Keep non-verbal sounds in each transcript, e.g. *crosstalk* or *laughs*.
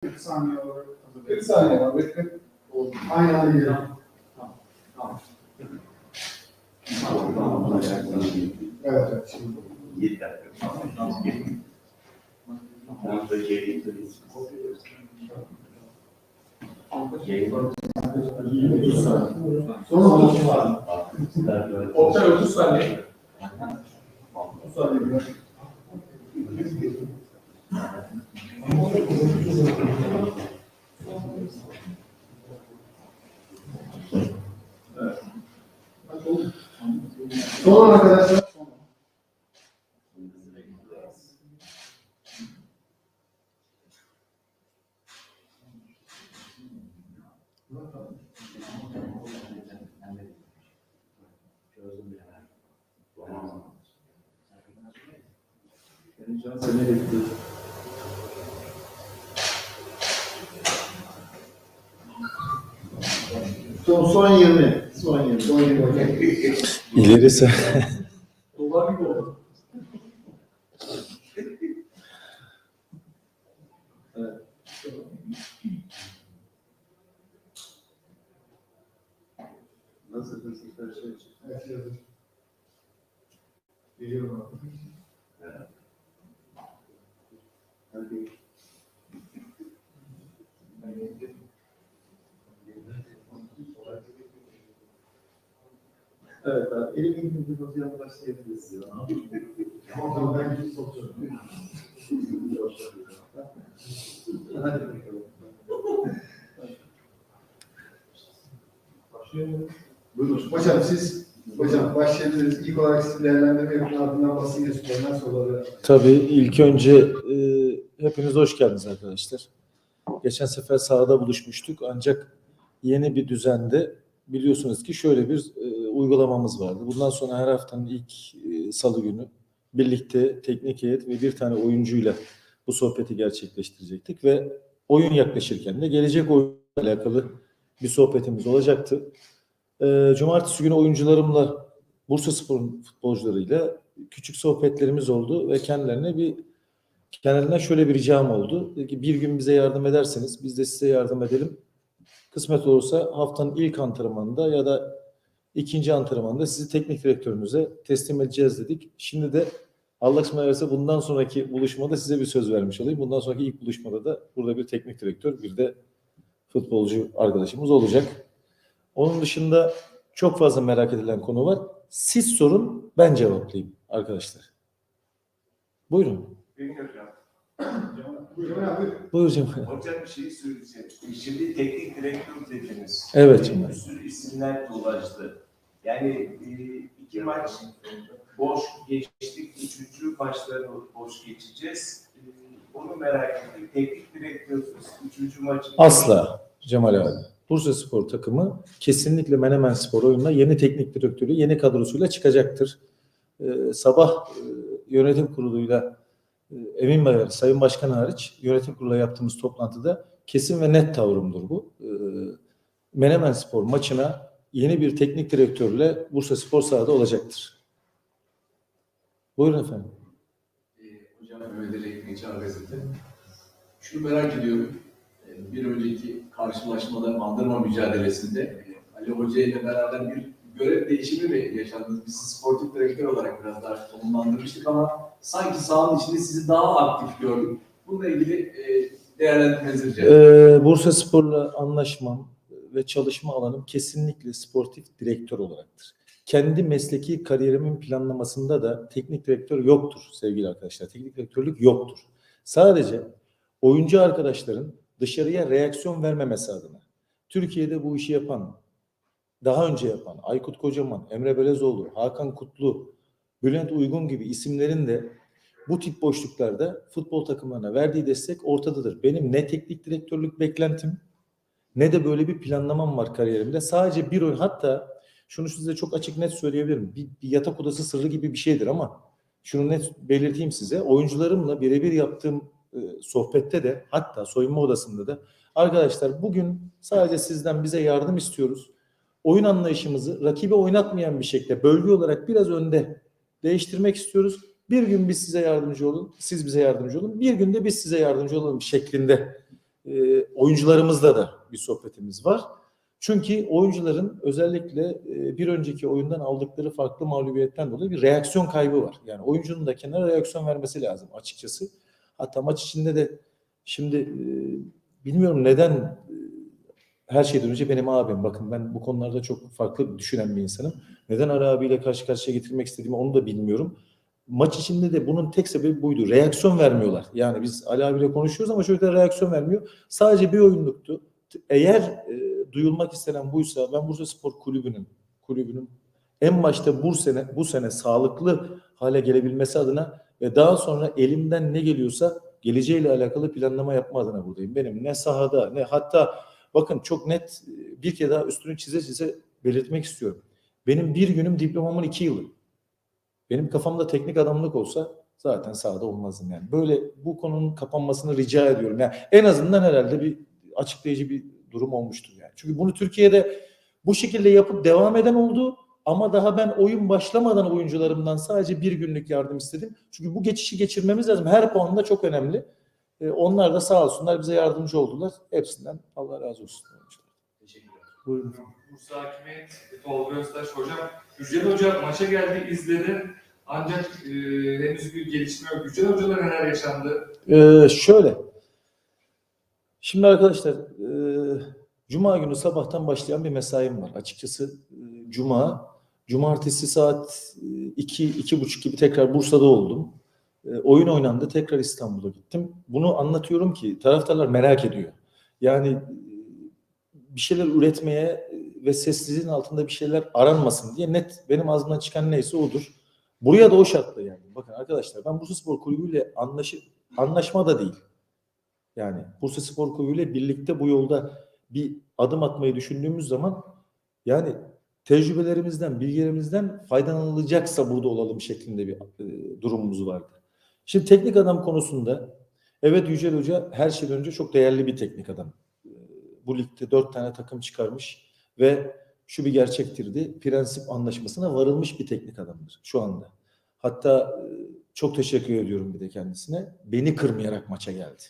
40 saniye olarak 40 saniye var. Bekle. Aynı anda gidelim. Evet, evet. Şimdi. Sonra oluşum var. Oktay 30 saniye. 30 saniye. Son arkadaşlar. Son, son 20. Son 20. Son 20 hocam. İlerisi. Dolar gibi oldu. Nasıl hızlı her şey için? Evet, yazın. Geliyorum abi. Hadi. Evet abi, elim gibi bir hocam başlayabiliriz ya. Tamam, ben bir sokuyorum. Hadi bakalım. Buyurun. Hocam siz, hocam başlayabiliriz. İlk olarak siz değerlendirme yapın ardından basın geçişlerinden soruları. Tabii ilk önce e, hepiniz hoş geldiniz arkadaşlar. Geçen sefer sahada buluşmuştuk ancak yeni bir düzende biliyorsunuz ki şöyle bir e, uygulamamız vardı. Bundan sonra her haftanın ilk e, salı günü birlikte teknik heyet ve bir tane oyuncuyla bu sohbeti gerçekleştirecektik ve oyun yaklaşırken de gelecek oyunla alakalı bir sohbetimiz olacaktı. E, cumartesi günü oyuncularımla Bursa Spor'un futbolcularıyla küçük sohbetlerimiz oldu ve kendilerine bir kendilerinden şöyle bir ricam oldu. Dedi ki bir gün bize yardım ederseniz biz de size yardım edelim. Kısmet olursa haftanın ilk antrenmanında ya da ikinci antrenmanda sizi teknik direktörünüze teslim edeceğiz dedik. Şimdi de Allah kısmet ederse bundan sonraki buluşmada size bir söz vermiş olayım. Bundan sonraki ilk buluşmada da burada bir teknik direktör bir de futbolcu arkadaşımız olacak. Onun dışında çok fazla merak edilen konu var. Siz sorun ben cevaplayayım arkadaşlar. Buyurun. Hocam. Abi, Buyur Cemal. Hocam bir şey söyleyeceğim. Şimdi teknik direktör dediniz. Evet Cemal. Bir sürü isimler dolaştı. Yani e, iki maç boş geçtik. Üçüncü maçları boş geçeceğiz. E, onu merak ettim. Teknik direktörsüz üçüncü maçı... Asla Cemal abi. Bursa Spor takımı kesinlikle Menemen Spor oyununa yeni teknik direktörü, yeni kadrosuyla çıkacaktır. Ee, sabah e, yönetim kuruluyla e, Emin Bayar, Sayın Başkan hariç yönetim kuruluyla yaptığımız toplantıda kesin ve net tavrımdır bu. Ee, Menemen Spor maçına yeni bir teknik direktörle Bursa Spor sahada olacaktır. Buyurun efendim. Hocam Mehmet Ali Ekmeği Çağ Gazete. Şunu merak ediyorum. Ee, Bir önceki karşılaşmada Bandırma mücadelesinde e, Ali Hoca ile beraber bir görev değişimi mi yaşandınız? Biz sportif direktör olarak biraz daha konumlandırmıştık ama sanki sahanın içinde sizi daha aktif gördük. Bununla ilgili e, değerlendirmenizi rica ederim. Ee, Bursa Spor'la anlaşmam ve çalışma alanım kesinlikle sportif direktör olaraktır. Kendi mesleki kariyerimin planlamasında da teknik direktör yoktur sevgili arkadaşlar. Teknik direktörlük yoktur. Sadece oyuncu arkadaşların dışarıya reaksiyon vermemesi adına. Türkiye'de bu işi yapan, daha önce yapan Aykut Kocaman, Emre Belezoğlu, Hakan Kutlu, Bülent Uygun gibi isimlerin de bu tip boşluklarda futbol takımlarına verdiği destek ortadadır. Benim ne teknik direktörlük beklentim ne de böyle bir planlamam var kariyerimde. Sadece bir oyun hatta şunu size çok açık net söyleyebilirim. Bir, bir yatak odası sırrı gibi bir şeydir ama şunu net belirteyim size. Oyuncularımla birebir yaptığım e, sohbette de hatta soyunma odasında da arkadaşlar bugün sadece sizden bize yardım istiyoruz. Oyun anlayışımızı rakibe oynatmayan bir şekilde bölge olarak biraz önde değiştirmek istiyoruz. Bir gün biz size yardımcı olun, siz bize yardımcı olun. Bir günde biz size yardımcı olalım şeklinde e, oyuncularımızla da bir sohbetimiz var. Çünkü oyuncuların özellikle e, bir önceki oyundan aldıkları farklı mağlubiyetten dolayı bir reaksiyon kaybı var. Yani oyuncunun da kenara reaksiyon vermesi lazım açıkçası. Hatta maç içinde de şimdi e, bilmiyorum neden e, her şeyden önce benim abim. Bakın ben bu konularda çok farklı düşünen bir insanım. Neden Ali abiyle karşı karşıya getirmek istediğimi onu da bilmiyorum. Maç içinde de bunun tek sebebi buydu. Reaksiyon vermiyorlar. Yani biz Ali abiyle konuşuyoruz ama çocuklar reaksiyon vermiyor. Sadece bir oyunluktu. Eğer e, duyulmak istenen buysa ben Bursa Spor Kulübü'nün kulübünün en başta bu sene bu sene sağlıklı hale gelebilmesi adına ve daha sonra elimden ne geliyorsa geleceğiyle alakalı planlama yapma adına buradayım. Benim ne sahada ne hatta bakın çok net e, bir kere daha üstünü çize çize belirtmek istiyorum. Benim bir günüm diplomamın iki yılı. Benim kafamda teknik adamlık olsa zaten sahada olmazdım yani. Böyle bu konunun kapanmasını rica ediyorum. Yani en azından herhalde bir açıklayıcı bir durum olmuştur yani. Çünkü bunu Türkiye'de bu şekilde yapıp devam eden oldu ama daha ben oyun başlamadan oyuncularımdan sadece bir günlük yardım istedim. Çünkü bu geçişi geçirmemiz lazım. Her puan da çok önemli. Ee, onlar da sağ olsunlar bize yardımcı oldular. Hepsinden Allah razı olsun. Teşekkürler. Buyurun. Bursa Hakimiyet, Tolga Öztaş hocam. Yücel Hoca maça geldi, izledi. Ancak e, henüz bir gelişme yok. Yücel Hoca'da neler yaşandı? Ee, şöyle. Şimdi arkadaşlar e, Cuma günü sabahtan başlayan bir mesaim var. Açıkçası e, Cuma, Cumartesi saat 2 iki, buçuk gibi tekrar Bursa'da oldum. E, oyun oynandı. Tekrar İstanbul'a gittim. Bunu anlatıyorum ki taraftarlar merak ediyor. Yani e, bir şeyler üretmeye e, ve sessizliğin altında bir şeyler aranmasın diye net benim ağzımdan çıkan neyse odur. Buraya da o şartla yani. Bakın arkadaşlar ben Bursa Spor Kulübü'yle anlaşıp anlaşma da değil. Yani Bursa Spor Kulübü ile birlikte bu yolda bir adım atmayı düşündüğümüz zaman yani tecrübelerimizden, bilgilerimizden faydalanılacaksa burada olalım şeklinde bir e, durumumuz vardı. Şimdi teknik adam konusunda evet Yücel Hoca her şeyden önce çok değerli bir teknik adam. E, Bu ligde dört tane takım çıkarmış ve şu bir gerçektirdi. Prensip anlaşmasına varılmış bir teknik adamdır şu anda. Hatta e, çok teşekkür ediyorum bir de kendisine. Beni kırmayarak maça geldi.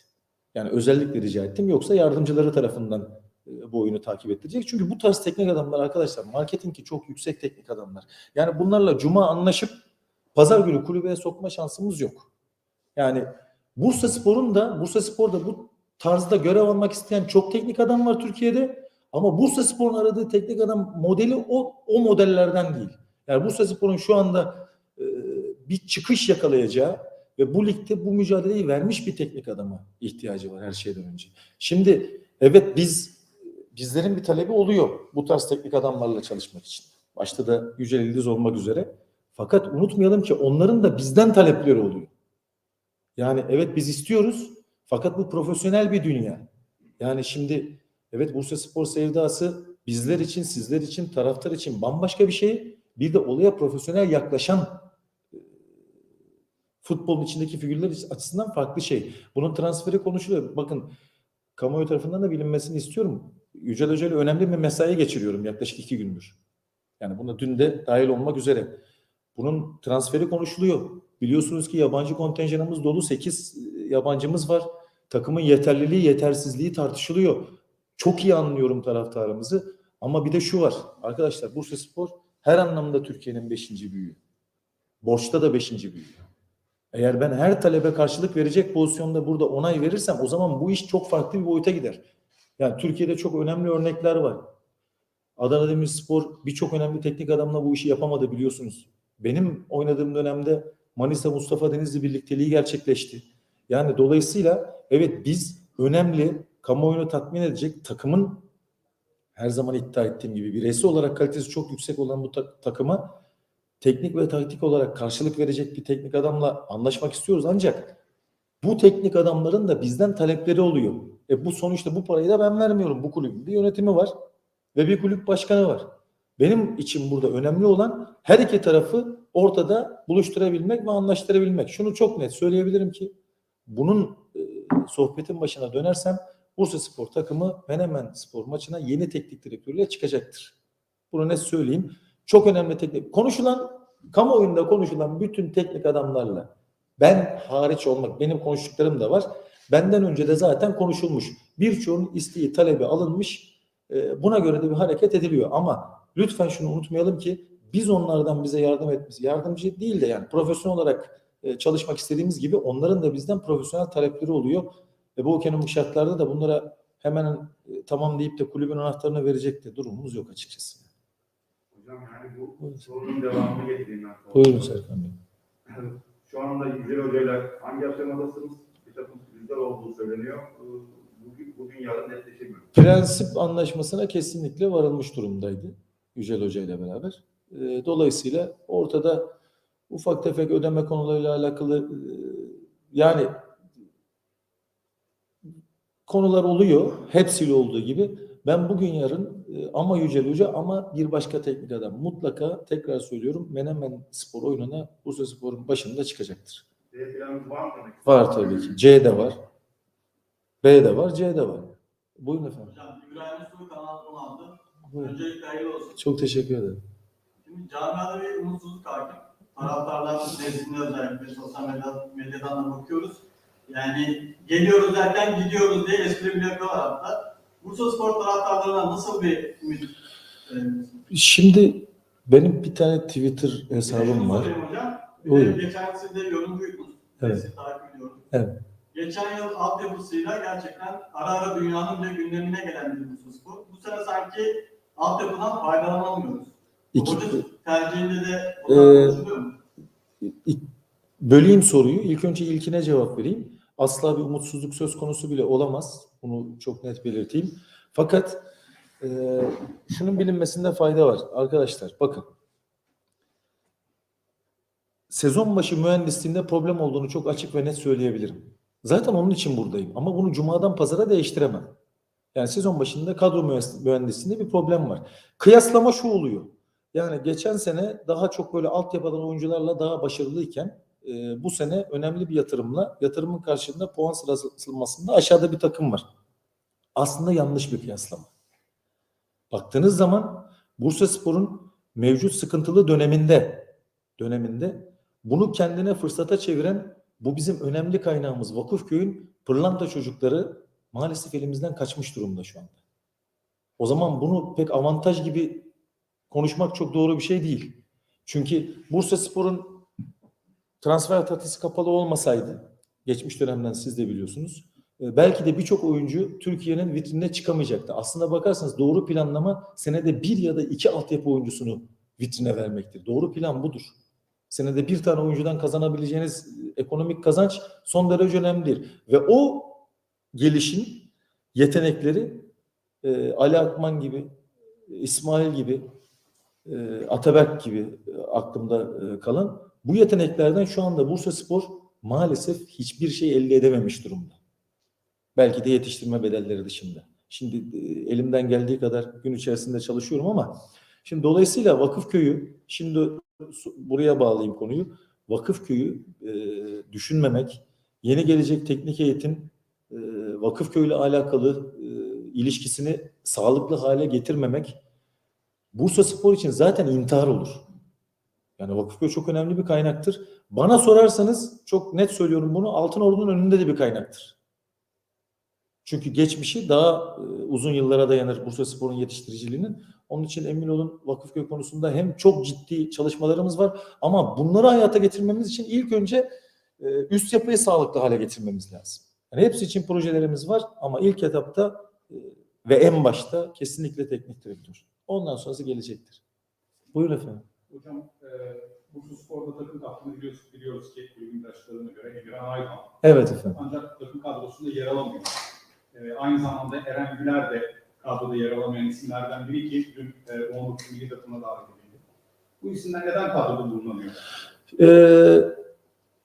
Yani özellikle rica ettim. Yoksa yardımcıları tarafından e, bu oyunu takip ettirecek. Çünkü bu tarz teknik adamlar arkadaşlar marketingi çok yüksek teknik adamlar. Yani bunlarla cuma anlaşıp pazar günü kulübeye sokma şansımız yok. Yani Bursa Spor'un da Bursa Spor'da bu tarzda görev almak isteyen çok teknik adam var Türkiye'de. Ama Bursa Spor'un aradığı teknik adam modeli o, o modellerden değil. Yani Bursa Spor'un şu anda e, bir çıkış yakalayacağı ve bu ligde bu mücadeleyi vermiş bir teknik adama ihtiyacı var her şeyden önce. Şimdi evet biz bizlerin bir talebi oluyor bu tarz teknik adamlarla çalışmak için. Başta da Yücel İldiz olmak üzere. Fakat unutmayalım ki onların da bizden talepleri oluyor. Yani evet biz istiyoruz fakat bu profesyonel bir dünya. Yani şimdi evet Bursa Spor sevdası bizler için, sizler için, taraftar için bambaşka bir şey. Bir de olaya profesyonel yaklaşan futbolun içindeki figürler açısından farklı şey. Bunun transferi konuşuluyor. Bakın kamuoyu tarafından da bilinmesini istiyorum. Yücel Hoca önemli bir mesai geçiriyorum yaklaşık iki gündür. Yani buna dün de dahil olmak üzere. Bunun transferi konuşuluyor. Biliyorsunuz ki yabancı kontenjanımız dolu. 8 yabancımız var. Takımın yeterliliği, yetersizliği tartışılıyor. Çok iyi anlıyorum taraftarımızı. Ama bir de şu var. Arkadaşlar Bursa Spor her anlamda Türkiye'nin 5. büyüğü. Borçta da 5. büyüğü. Eğer ben her talebe karşılık verecek pozisyonda burada onay verirsem o zaman bu iş çok farklı bir boyuta gider. Yani Türkiye'de çok önemli örnekler var. Adana Demirspor birçok önemli teknik adamla bu işi yapamadı biliyorsunuz. Benim oynadığım dönemde Manisa Mustafa Denizli birlikteliği gerçekleşti. Yani dolayısıyla evet biz önemli kamuoyunu tatmin edecek takımın her zaman iddia ettiğim gibi bireysel olarak kalitesi çok yüksek olan bu ta- takıma teknik ve taktik olarak karşılık verecek bir teknik adamla anlaşmak istiyoruz ancak bu teknik adamların da bizden talepleri oluyor. E bu sonuçta bu parayı da ben vermiyorum. Bu kulübün bir yönetimi var ve bir kulüp başkanı var. Benim için burada önemli olan her iki tarafı ortada buluşturabilmek ve anlaştırabilmek. Şunu çok net söyleyebilirim ki bunun e, sohbetin başına dönersem Bursa Spor takımı Menemen Spor maçına yeni teknik direktörüyle çıkacaktır. Bunu net söyleyeyim. Çok önemli teknik. Konuşulan, kamuoyunda konuşulan bütün teknik adamlarla ben hariç olmak, benim konuştuklarım da var. Benden önce de zaten konuşulmuş. Birçoğunun isteği, talebi alınmış. E, buna göre de bir hareket ediliyor. Ama lütfen şunu unutmayalım ki biz onlardan bize yardım etmesi, yardımcı değil de yani profesyonel olarak e, çalışmak istediğimiz gibi onların da bizden profesyonel talepleri oluyor. Ve bu ekonomik şartlarda da bunlara hemen e, tamam deyip de kulübün anahtarını verecek de durumumuz yok açıkçası. Hocam yani bu Buyurun, sorunun devamını getireyim ben. Buyurun Serkan Bey. Şu anda Yücel Hoca'yla hangi aşamadasınız? Bir takım sürprizler olduğu söyleniyor. Ee, Bugün, bugün yarın netleşemiyor. Prensip anlaşmasına kesinlikle varılmış durumdaydı Yücel Hoca ile beraber. E, Dolayısıyla ortada ufak tefek ödeme konularıyla alakalı e, yani konular oluyor. Hepsiyle olduğu gibi. Ben bugün yarın e, ama Yücel Hoca ama bir başka teknik adam mutlaka tekrar söylüyorum Menemen Spor oyununa Bursa Spor'un başında çıkacaktır. B planınız var mı demek? Var tabii ki. C de var. B de var, C de var. Buyurun efendim. Hocam İbrahim Su kanal 16. Buyurun. Öncelikle hayırlı olsun. Çok teşekkür ederim. Şimdi camiada bir umutsuzluk hakim. Taraftarlar nezdinde özellikle sosyal medya, medyadan da bakıyoruz. Yani geliyoruz derken gidiyoruz diye espri bile yapıyorlar hatta. Bursa Spor taraftarlarına nasıl bir ümit? Şimdi benim bir tane Twitter hesabım Şunu var. Buyurun. geçen yıl siz de yorumcuydunuz. Evet. Sizi takip ediyorum. Evet. Geçen yıl altyapısıyla gerçekten ara ara dünyanın bile gündemine gelen bir Bursa Spor. Bu sene sanki altyapıdan faydalanamıyoruz. İki, Hoca tercihinde de Ee, bunlar konuşuluyor mu? Böleyim soruyu. İlk önce ilkine cevap vereyim. Asla bir umutsuzluk söz konusu bile olamaz. Bunu çok net belirteyim. Fakat e, şunun bilinmesinde fayda var. Arkadaşlar bakın. Sezon başı mühendisliğinde problem olduğunu çok açık ve net söyleyebilirim. Zaten onun için buradayım. Ama bunu cumadan pazara değiştiremem. Yani sezon başında kadro mühendis- mühendisliğinde bir problem var. Kıyaslama şu oluyor. Yani geçen sene daha çok böyle altyapıdan oyuncularla daha başarılıyken e, bu sene önemli bir yatırımla yatırımın karşılığında puan sıralamasında aşağıda bir takım var. Aslında yanlış bir kıyaslama. Baktığınız zaman Bursa Spor'un mevcut sıkıntılı döneminde döneminde bunu kendine fırsata çeviren bu bizim önemli kaynağımız Vakıfköy'ün pırlanta çocukları maalesef elimizden kaçmış durumda şu anda. O zaman bunu pek avantaj gibi konuşmak çok doğru bir şey değil. Çünkü Bursa Spor'un transfer tatlısı kapalı olmasaydı, geçmiş dönemden siz de biliyorsunuz, e, belki de birçok oyuncu Türkiye'nin vitrinine çıkamayacaktı. Aslında bakarsanız doğru planlama senede bir ya da iki altyapı oyuncusunu vitrine vermektir. Doğru plan budur. Senede bir tane oyuncudan kazanabileceğiniz e, ekonomik kazanç son derece önemlidir. Ve o gelişin yetenekleri e, Ali Akman gibi, İsmail gibi, e, Ataberk gibi e, aklımda e, kalan bu yeteneklerden şu anda Bursa Spor maalesef hiçbir şey elde edememiş durumda. Belki de yetiştirme bedelleri dışında. Şimdi e, elimden geldiği kadar gün içerisinde çalışıyorum ama şimdi dolayısıyla Vakıfköy'ü şimdi buraya bağlayayım konuyu. Vakıfköy'ü e, düşünmemek, yeni gelecek teknik eğitim e, Vakıfköy'le alakalı e, ilişkisini sağlıklı hale getirmemek Bursa Spor için zaten intihar olur. Yani Vakıfköy çok önemli bir kaynaktır. Bana sorarsanız çok net söylüyorum bunu Altın Ordu'nun önünde de bir kaynaktır. Çünkü geçmişi daha e, uzun yıllara dayanır Bursa Spor'un yetiştiriciliğinin. Onun için emin olun Vakıfköy konusunda hem çok ciddi çalışmalarımız var ama bunları hayata getirmemiz için ilk önce e, üst yapıyı sağlıklı hale getirmemiz lazım. Yani hepsi için projelerimiz var ama ilk etapta e, ve en başta kesinlikle teknik direktör. Ondan sonrası gelecektir. Buyurun efendim. Hocam, e, Bursa Spor'da takım kaptanı biliyoruz, biliyoruz ki kulübün açıklarına göre Emirhan Ayhan. Evet efendim. Ancak takım kadrosunda yer alamıyor. E, aynı zamanda Eren Güler de kadroda yer alamayan isimlerden biri ki dün e, 19 milli takımına davet edildi. Bu isimler neden kadroda bulunamıyor? Ee,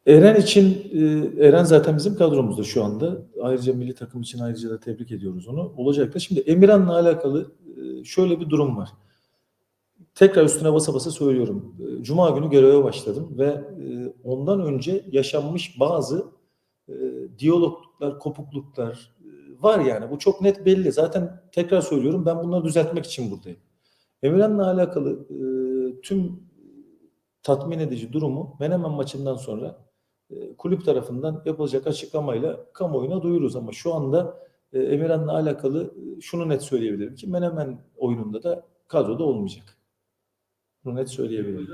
Eren için e, Eren zaten bizim kadromuzda şu anda. Ayrıca milli takım için ayrıca da tebrik ediyoruz onu. Olacak da şimdi Emirhan'la alakalı e, şöyle bir durum var. Tekrar üstüne basa basa söylüyorum. E, Cuma günü göreve başladım ve e, ondan önce yaşanmış bazı e, diyalogluklar, kopukluklar e, var yani. Bu çok net belli. Zaten tekrar söylüyorum ben bunları düzeltmek için buradayım. Emirhan'la alakalı tüm tatmin edici durumu Menemen maçından sonra kulüp tarafından yapılacak açıklamayla kamuoyuna duyururuz ama şu anda Emirhan'la alakalı şunu net söyleyebilirim ki Menemen oyununda da kadroda olmayacak. Bunu net söyleyebilirim.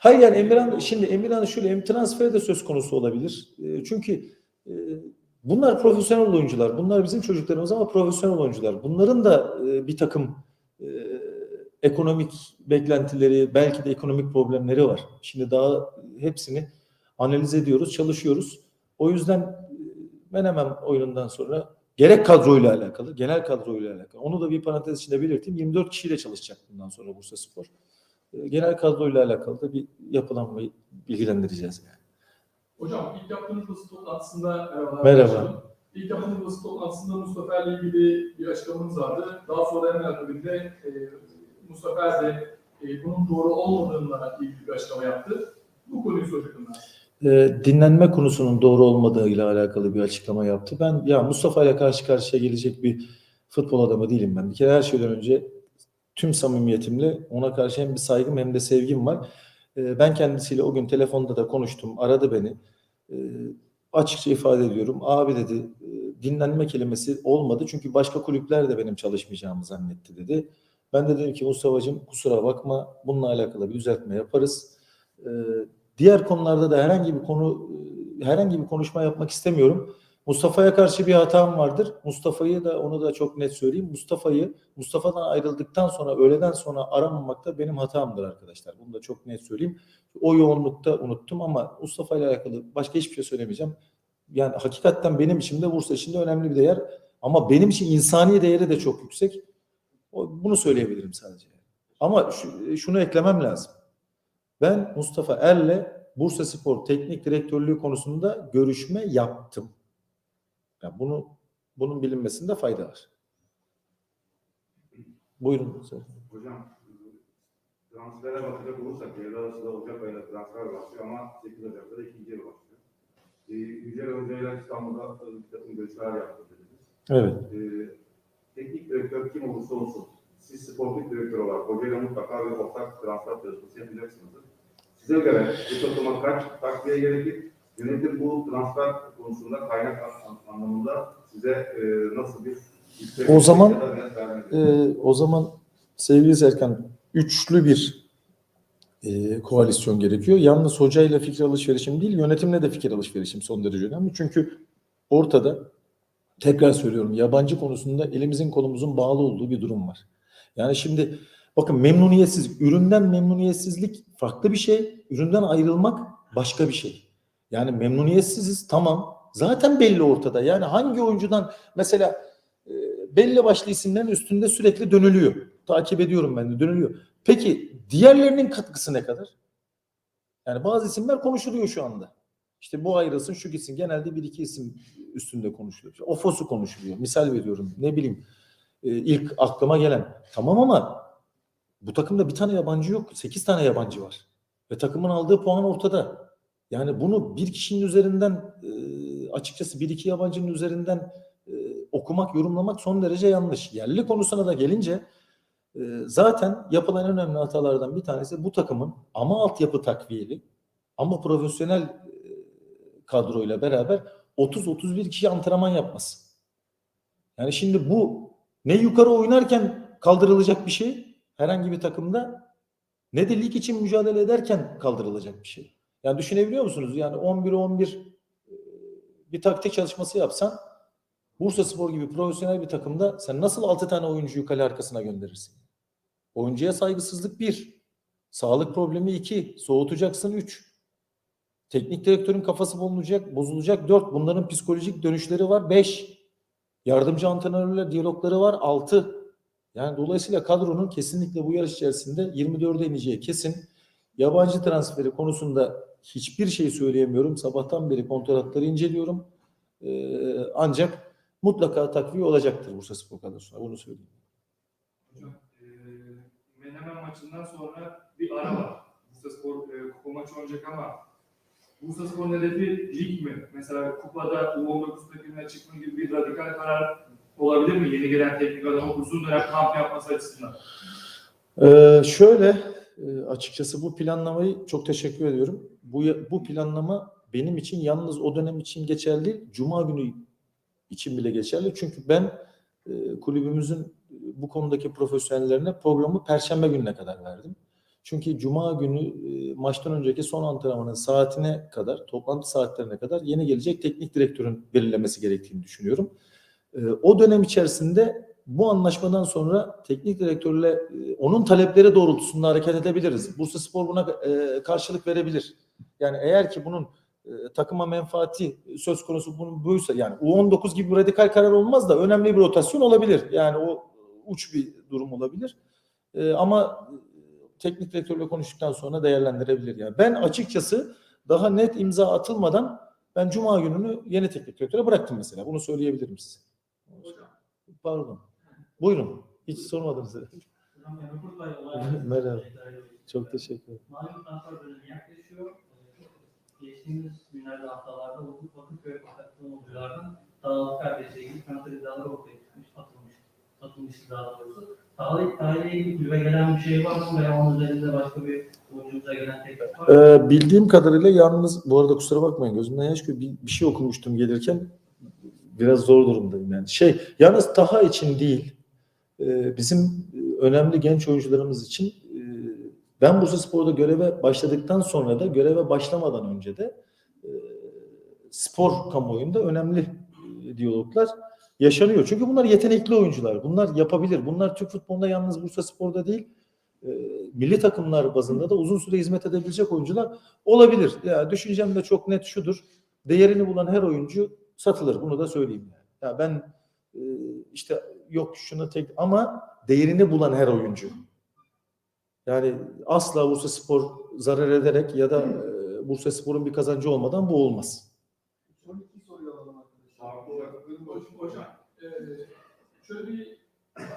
Hayır yani Emirhan şimdi Emirhan şöyle hem transfer de söz konusu olabilir. E, çünkü e, bunlar profesyonel oyuncular. Bunlar bizim çocuklarımız ama profesyonel oyuncular. Bunların da e, bir takım e, ekonomik beklentileri, belki de ekonomik problemleri var. Şimdi daha hepsini analiz ediyoruz, çalışıyoruz. O yüzden Menemen oyunundan sonra gerek kadroyla alakalı, genel kadroyla alakalı. Onu da bir parantez içinde belirteyim. 24 kişiyle çalışacak bundan sonra Bursa Spor. E, Genel kadroyla alakalı da bir yapılanmayı bilgilendireceğiz yani. Hocam ilk yaptığınız basın toplantısında merhabalar. Merhaba. İlk yaptığınız basın toplantısında Mustafa ile ilgili bir açıklamanız vardı. Daha sonra hemen akabinde e, Mustafa Er de e, bunun doğru olmadığına ilgili bir açıklama yaptı. Bu konuyu soracaktım ben. E, dinlenme konusunun doğru olmadığıyla alakalı bir açıklama yaptı. Ben ya Mustafa ile karşı karşıya gelecek bir futbol adamı değilim ben. Bir kere her şeyden önce tüm samimiyetimle ona karşı hem bir saygım hem de sevgim var. E, ben kendisiyle o gün telefonda da konuştum. Aradı beni. E, açıkça ifade ediyorum. Abi dedi dinlenme kelimesi olmadı. Çünkü başka kulüpler de benim çalışmayacağımı zannetti dedi. Ben de dedim ki Mustafa'cığım kusura bakma bununla alakalı bir düzeltme yaparız. E, diğer konularda da herhangi bir konu herhangi bir konuşma yapmak istemiyorum. Mustafa'ya karşı bir hatam vardır. Mustafa'yı da onu da çok net söyleyeyim. Mustafa'yı Mustafa'dan ayrıldıktan sonra öğleden sonra aramamak da benim hatamdır arkadaşlar. Bunu da çok net söyleyeyim. O yoğunlukta unuttum ama Mustafa ile alakalı başka hiçbir şey söylemeyeceğim. Yani hakikaten benim için de Bursa için de önemli bir değer. Ama benim için insani değeri de çok yüksek. Bunu söyleyebilirim sadece. Ama şu- şunu eklemem lazım. Ben Mustafa Er'le Bursa Spor Teknik Direktörlüğü konusunda görüşme yaptım. Yani bunu bunun bilinmesinde fayda var. Buyurun. Hocam transfere bakacak olursak devre arasında Ocak ayında transfer başlıyor ama 8 Ocak'ta da ikinci yıl başlıyor. E, Yücel Hoca ile İstanbul'da bir takım görüşmeler yaptı dediniz. Evet. E, teknik direktör kim olursa olsun siz sportif direktör olarak hocayla mutlaka bir ortak transfer çalışması yapacaksınızdır. Size göre bu takıma kaç takviye gerekir? Yönetim bu transfer konusunda kaynak an- anlamında size e, nasıl bir O zaman-? Ee, o zaman sevgili Serkan üçlü bir e, koalisyon gerekiyor. Yalnız hocayla fikir alışverişim değil, yönetimle de fikir alışverişim son derece önemli. Çünkü ortada tekrar söylüyorum yabancı konusunda elimizin kolumuzun bağlı olduğu bir durum var. Yani şimdi bakın memnuniyetsiz, üründen memnuniyetsizlik farklı bir şey, üründen ayrılmak başka bir şey. Yani memnuniyetsiziz tamam. Zaten belli ortada. Yani hangi oyuncudan mesela e, belli başlı isimlerin üstünde sürekli dönülüyor. Takip ediyorum ben de dönülüyor. Peki diğerlerinin katkısı ne kadar? Yani bazı isimler konuşuluyor şu anda. İşte bu ayrılsın şu gitsin. Genelde bir iki isim üstünde konuşuluyor. İşte Ofos'u konuşuluyor. Misal veriyorum. Ne bileyim e, ilk aklıma gelen. Tamam ama bu takımda bir tane yabancı yok. Sekiz tane yabancı var. Ve takımın aldığı puan ortada. Yani bunu bir kişinin üzerinden e, açıkçası bir iki yabancının üzerinden e, okumak, yorumlamak son derece yanlış. Yerli konusuna da gelince e, zaten yapılan en önemli hatalardan bir tanesi bu takımın ama altyapı takviyeli ama profesyonel e, kadroyla beraber 30-31 kişi antrenman yapması. Yani şimdi bu ne yukarı oynarken kaldırılacak bir şey herhangi bir takımda ne de lig için mücadele ederken kaldırılacak bir şey. Yani düşünebiliyor musunuz? Yani 11-11 e, bir taktik çalışması yapsan Bursa Spor gibi profesyonel bir takımda sen nasıl 6 tane oyuncuyu kale arkasına gönderirsin? Oyuncuya saygısızlık 1. Sağlık problemi 2. Soğutacaksın 3. Teknik direktörün kafası bozulacak, bozulacak 4. Bunların psikolojik dönüşleri var 5. Yardımcı antrenörlerle diyalogları var 6. Yani dolayısıyla kadronun kesinlikle bu yarış içerisinde 24'e ineceği kesin. Yabancı transferi konusunda hiçbir şey söyleyemiyorum. Sabahtan beri kontratları inceliyorum. Ee, ancak mutlaka takviye olacaktır Bursa Spor kadrosuna. Bunu söyleyeyim. Hocam, e, Menemen maçından sonra bir ara var. Bursa Spor e, kupa maçı oynayacak ama Bursa Spor'un hedefi lig mi? Mesela kupada U19 takımına çıkma gibi bir radikal karar olabilir mi? Yeni gelen teknik adamın uzun dönem kamp yapması açısından. Ee, şöyle e, açıkçası bu planlamayı çok teşekkür ediyorum. Bu bu planlama benim için yalnız o dönem için geçerli. değil, Cuma günü için bile geçerli. Çünkü ben e, kulübümüzün e, bu konudaki profesyonellerine programı perşembe gününe kadar verdim. Çünkü cuma günü e, maçtan önceki son antrenmanın saatine kadar, toplantı saatlerine kadar yeni gelecek teknik direktörün belirlemesi gerektiğini düşünüyorum. E, o dönem içerisinde bu anlaşmadan sonra teknik direktörle e, onun talepleri doğrultusunda hareket edebiliriz. Bursa Spor buna e, karşılık verebilir. Yani eğer ki bunun e, takıma menfaati söz konusu bunun buysa yani U19 gibi bir radikal karar olmaz da önemli bir rotasyon olabilir. Yani o uç bir durum olabilir. Ama teknik direktörle konuştuktan sonra değerlendirebilir. Yani ben açıkçası daha net imza atılmadan ben cuma gününü yeni teknik direktöre bıraktım mesela. Bunu söyleyebilirim size. Pardon. Buyurun. Hiç sormadınız. *laughs* Merhaba. Çok teşekkür ederim. Malum transfer dönemi yaklaşıyor. Ee, Geçtiğimiz günlerde haftalarda Vakıf Bakırköy Fakatlı oyunculardan Dağlık kardeşle ilgili kanıtlı iddialar ortaya çıkmış, atılmış, atılmıştı daha doğrusu. Dağlık tarihle ilgili gelen bir şey var mı veya onun üzerinde başka bir oyuncumuza gelen teklif var mı? Ee, bildiğim kadarıyla yalnız bu arada kusura bakmayın gözümden yaş. Bir, bir şey okumuştum gelirken biraz zor durumdayım yani. Şey yalnız Taha için değil e, bizim önemli genç oyuncularımız için e, ben Bursa Spor'da göreve başladıktan sonra da göreve başlamadan önce de e, spor kamuoyunda önemli diyaloglar yaşanıyor. Çünkü bunlar yetenekli oyuncular. Bunlar yapabilir. Bunlar Türk futbolunda yalnız Bursa Spor'da değil milli takımlar bazında da uzun süre hizmet edebilecek oyuncular olabilir. Ya düşüncem de çok net şudur. Değerini bulan her oyuncu satılır. Bunu da söyleyeyim. Yani. Ya ben e, işte yok şunu tek ama değerini bulan her oyuncu. Yani asla Bursa Spor zarar ederek ya da e, Bursa Spor'un bir kazancı olmadan bu olmaz. Son iki soruyu alalım arkadaşlar. E, şöyle bir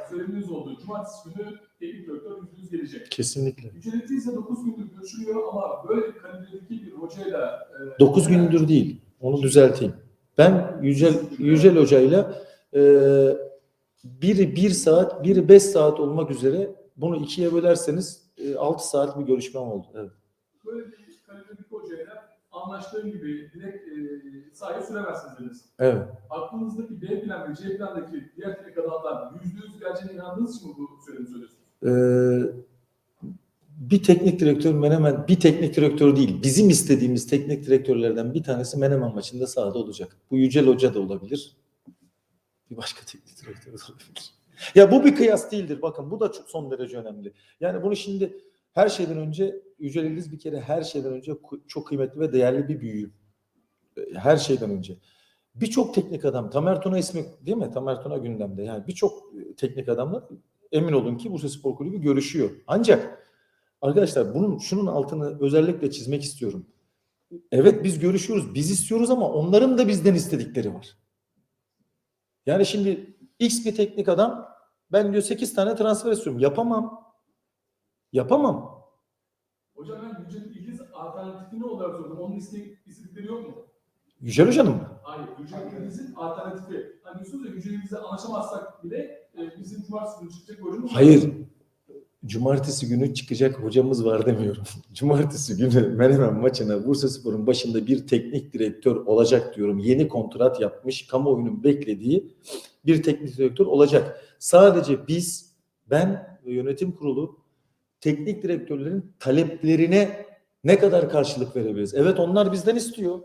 söyleminiz oldu. Cumartesi günü teknik direktör yüzünüz gelecek. Kesinlikle. Ücretli ise 9 gündür görüşülüyor ama böyle kalitedeki bir hocayla... E, 9 gündür değil. Onu düzelteyim. Ben Yücel, Yücel Hoca'yla e, biri 1 saat, biri 5 saat olmak üzere bunu ikiye bölerseniz e, 6 saat bir görüşmem oldu. Evet. Böyle bir kalitedeki hocayla anlaştığım gibi direkt e, sahaya süremezsiniz dediniz. Evet. Aklınızdaki B plan ve C plandaki diğer teknik adamlar yüzde yüz gerçeğine inandığınız için mi bu söylemi söylüyorsunuz? Ee, bir teknik direktör Menemen, bir teknik direktör değil, bizim istediğimiz teknik direktörlerden bir tanesi Menemen maçında sahada olacak. Bu Yücel Hoca da olabilir. Bir başka teknik direktör de olabilir. Ya bu bir kıyas değildir. Bakın bu da çok son derece önemli. Yani bunu şimdi her şeyden önce Yücel Yıldız bir kere her şeyden önce çok kıymetli ve değerli bir büyüğüm. Ee, Her şeyden önce. Birçok teknik adam, Tamer Tuna ismi değil mi? Tamer Tuna gündemde. Yani birçok e, teknik adamla emin olun ki Bursa Spor Kulübü görüşüyor. Ancak arkadaşlar bunun şunun altını özellikle çizmek istiyorum. Evet biz görüşüyoruz, biz istiyoruz ama onların da bizden istedikleri var. Yani şimdi X bir teknik adam ben diyor 8 tane transfer istiyorum. Yapamam. Yapamam. Hocam ben Yücel İliz alternatifini olarak sordum. Onun iste- istedikleri yok mu? Yücel Hoca'nın mı? Hayır, Yücel İliz'in alternatifi. Hani diyorsunuz ya Yücel İliz'le anlaşamazsak bile e, bizim cumartesi günü çıkacak var. Hayır. Cumartesi günü çıkacak hocamız var demiyorum. *laughs* Cumartesi günü Menemen maçına Bursaspor'un başında bir teknik direktör olacak diyorum. Yeni kontrat yapmış, kamuoyunun beklediği bir teknik direktör olacak. Sadece biz, ben ve yönetim kurulu teknik direktörlerin taleplerine ne kadar karşılık verebiliriz? Evet onlar bizden istiyor.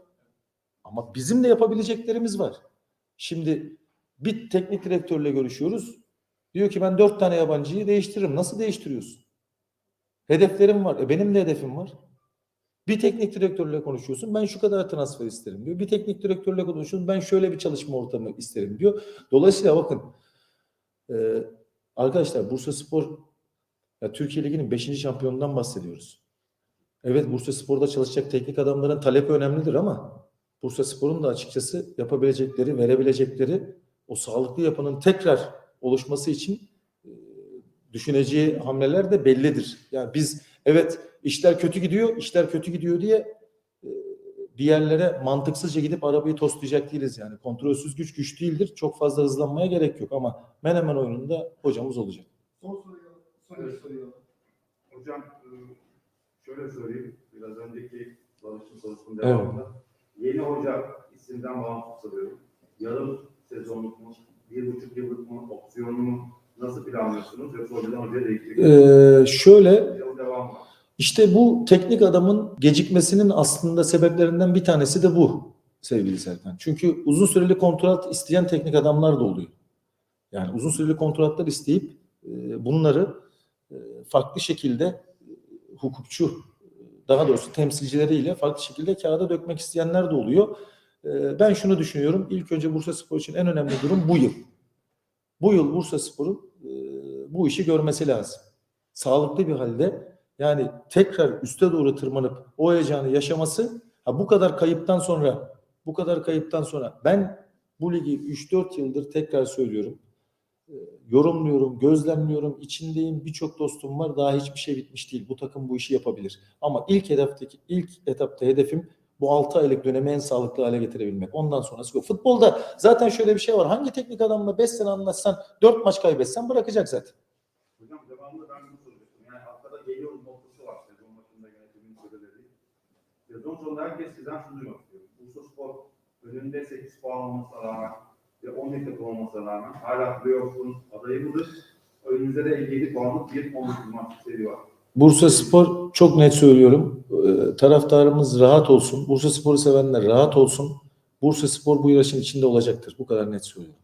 Ama bizim de yapabileceklerimiz var. Şimdi bir teknik direktörle görüşüyoruz. Diyor ki ben dört tane yabancıyı değiştiririm. Nasıl değiştiriyorsun? Hedeflerim var. E benim de hedefim var. Bir teknik direktörle konuşuyorsun. Ben şu kadar transfer isterim diyor. Bir teknik direktörle konuşuyorsun. Ben şöyle bir çalışma ortamı isterim diyor. Dolayısıyla bakın e, arkadaşlar Bursa Spor ya Türkiye Ligi'nin 5. şampiyonundan bahsediyoruz. Evet Bursa Spor'da çalışacak teknik adamların talebi önemlidir ama Bursa Spor'un da açıkçası yapabilecekleri, verebilecekleri o sağlıklı yapının tekrar oluşması için e, düşüneceği hamleler de bellidir. Yani biz evet işler kötü gidiyor, işler kötü gidiyor diye e, bir yerlere mantıksızca gidip arabayı tostlayacak değiliz yani. Kontrolsüz güç güç değildir. Çok fazla hızlanmaya gerek yok ama Menemen oyununda hocamız olacak. Son soruyu alalım. Hocam e, şöyle söyleyeyim. Biraz önceki Barış'ın sorusunun Evet. devamında. Yeni hoca isimden bağımsız soruyorum. Yarın sezonluk mu? Bir buçuk yıllık mı? Opsiyonlu mu? Nasıl planlıyorsunuz? Yoksa hocadan hocaya değişecek mi? Ee, şöyle? İşte bu teknik adamın gecikmesinin aslında sebeplerinden bir tanesi de bu sevgili Serkan. Çünkü uzun süreli kontrat isteyen teknik adamlar da oluyor. Yani uzun süreli kontratlar isteyip e, bunları e, farklı şekilde e, hukukçu daha doğrusu temsilcileriyle farklı şekilde kağıda dökmek isteyenler de oluyor. E, Ben şunu düşünüyorum. İlk önce Bursa Spor için en önemli durum bu yıl. Bu yıl Bursa Spor'un e, bu işi görmesi lazım. Sağlıklı bir halde yani tekrar üste doğru tırmanıp o heyecanı yaşaması ha bu kadar kayıptan sonra bu kadar kayıptan sonra ben bu ligi 3-4 yıldır tekrar söylüyorum. e, Yorumluyorum, gözlemliyorum, içindeyim. Birçok dostum var. Daha hiçbir şey bitmiş değil. Bu takım bu işi yapabilir. Ama ilk hedefteki ilk etapta hedefim bu 6 aylık dönemi en sağlıklı hale getirebilmek. Ondan sonrası yok. Futbolda zaten şöyle bir şey var. Hangi teknik adamla 5 sene anlaşsan 4 maç kaybetsen bırakacak zaten. Hocam devamlı ben bunu soruyorsun. Yani haftada geliyorum noktası var sezon başında yönetimin söylediği. Sezon sonunda herkes sizden şunu duymak istiyor. Bursa Spor önünde 8 puan olmasına rağmen ve 10 takım olmasına rağmen hala playoff'un adayı mıdır? Önünüzde de 57 puanlık bir 19 maç seri var. Bursa Spor çok net söylüyorum. Ee, taraftarımız rahat olsun. Bursa Spor'u sevenler rahat olsun. Bursa Spor bu yarışın içinde olacaktır. Bu kadar net söylüyorum.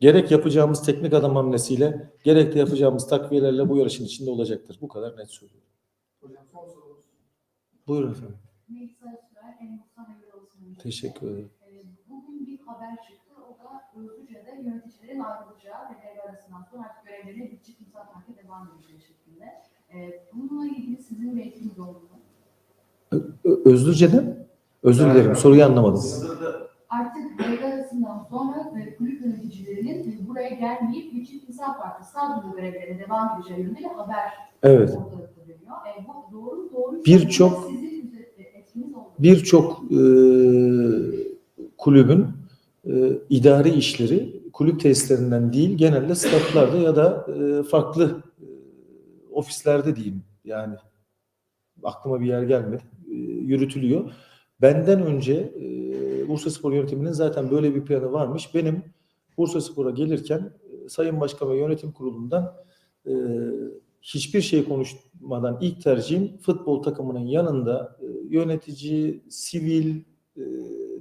Gerek yapacağımız teknik adam hamlesiyle, gerek de yapacağımız takviyelerle bu yarışın içinde olacaktır. Bu kadar net söylüyorum. Buyurun efendim. Teşekkür ederim. Ee, Bugün bir haber çıktı. O da Özlüce'de yöneticilerin ayrılacağı ve devre arasından sonra artık görevlerine bir çift imza takip devam edeceği şeklinde. Ee, Bununla ilgili sizin bir etkiniz oldu mu? Ö- Özlüce'den? Özür dilerim. Soruyu anlamadım. Artık devre arasından sonra e, kulüp yöneticilerinin e, buraya gelmeyip bir çift imza partisi stadyumda görevlerine devam edeceği yönünde haber Evet. ortalıkta dönüyor. E, bu doğru doğru. Birçok- sizin üzerinde etkiniz oldu. mu? birçok e, kulübün e, idari işleri kulüp tesislerinden değil genelde statlarda ya da e, farklı e, ofislerde diyeyim yani aklıma bir yer gelmedi e, yürütülüyor. Benden önce e, Bursa Spor yönetiminin zaten böyle bir planı varmış. Benim Bursa Spor'a gelirken e, Sayın Başkan ve Yönetim Kurulu'ndan e, hiçbir şey konuşmadan ilk tercihim futbol takımının yanında e, yönetici, sivil, e,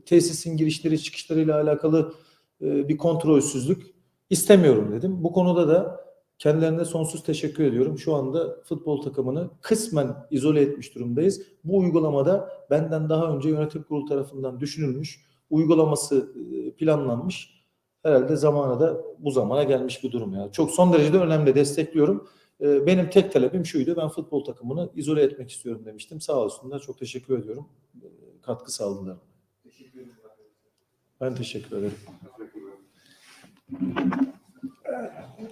tesisin girişleri çıkışlarıyla alakalı e, bir kontrolsüzlük istemiyorum dedim. Bu konuda da kendilerine sonsuz teşekkür ediyorum. Şu anda futbol takımını kısmen izole etmiş durumdayız. Bu uygulamada benden daha önce yönetim kurulu tarafından düşünülmüş, uygulaması e, planlanmış. Herhalde zamana da bu zamana gelmiş bir durum ya. Çok son derece de önemli destekliyorum. E, Benim tek talebim şuydu. Ben futbol takımını izole etmek istiyorum demiştim. Sağ olsunlar. Çok teşekkür ediyorum. E, Katkı sağladılar. Ben teşekkür ederim. Teşekkür ederim.